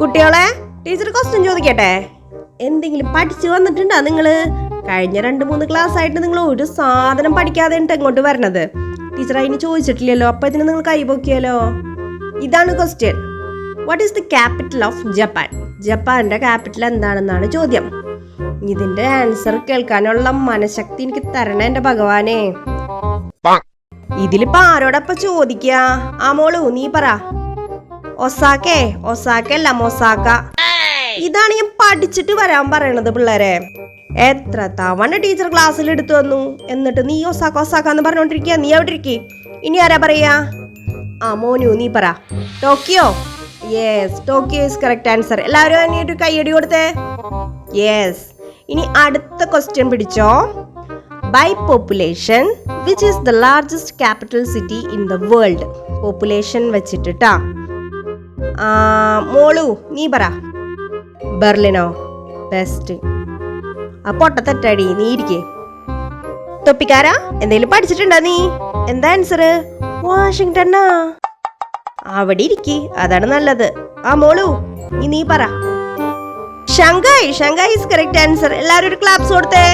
കുട്ടികളെ teacher question ചോദിക്കട്ടെ? എന്തെങ്കിലും പഠിച്ചു വന്നിട്ടുണ്ടോ നിങ്ങൾ കഴിഞ്ഞ രണ്ട് മൂന്ന് ക്ലാസ് ആയിട്ട് നിങ്ങൾ ഒരു സാധനം പഠിക്കാതെ എങ്ങോട്ട് വരണത്. ടീച്ചർ അതിന് ചോദിച്ചിട്ടില്ലല്ലോ അപ്പൊ ഇതിന് നിങ്ങൾ കൈപൊക്കിയാലോ ഇതാണ് question what is the capital of Japan ജപ്പാന്റെ ക്യാപിറ്റൽ എന്താണെന്നാണ് ചോദ്യം. ഇതിന്റെ ആൻസർ കേൾക്കാനുള്ള മനഃശക്തി എനിക്ക് തരണേ എന്റെ ഭഗവാനെ. ഇതിലിപ്പോ ആരോടൊപ്പം ചോദിക്ക ആ മോളു നീ പറ. ഒസാക്കേ ഒസാക്ക അല്ല മൊസാക്ക. ഇതാണ് ഞാൻ പഠിച്ചിട്ട് വരാൻ പറയണത് പിള്ളേരെ. എത്ര തവണ ടീച്ചർ ക്ലാസ്സിൽ എടുത്തു വന്നു? എന്നിട്ട് നീ ഒസാക്ക ഒസാക്ക എന്ന് പറഞ്ഞോണ്ടിരിക്കുക നീ അവിടെ ഇരിക്കി? ഇനി ആരാ പറയാ? ആ മോനു നീ പറ. Tokyo? Yes Tokyo is correct answer എല്ലാവരും ഇനി ഒരു കൈയടി കൊടുത്തേ. യെസ് ഇനി അടുത്ത ക്വസ്റ്റ്യൻ പിടിച്ചോ. By population which is the largest capital city in the world population വെച്ചിട്ടാ മോളു നീ പറ. ബെർലിനോ ബെസ്റ്റ് ആ പൊട്ടത്തെറ്റടി നീ ഇരിക്കേ. തൊപ്പിക്കാരാ? എന്തെങ്കിലും പഠിച്ചിട്ടുണ്ടോ നീ? എന്താ ആൻസർ വാഷിങ്ടണ്ണാ. അവിടെ ഇരിക്കി അതാണ് നല്ലത്. ആ മോളു നീ പറ. Shanghai Shanghai is correct answer എല്ലാവരും ഒരു ക്ലാപ്സ് കൊടുത്തേ.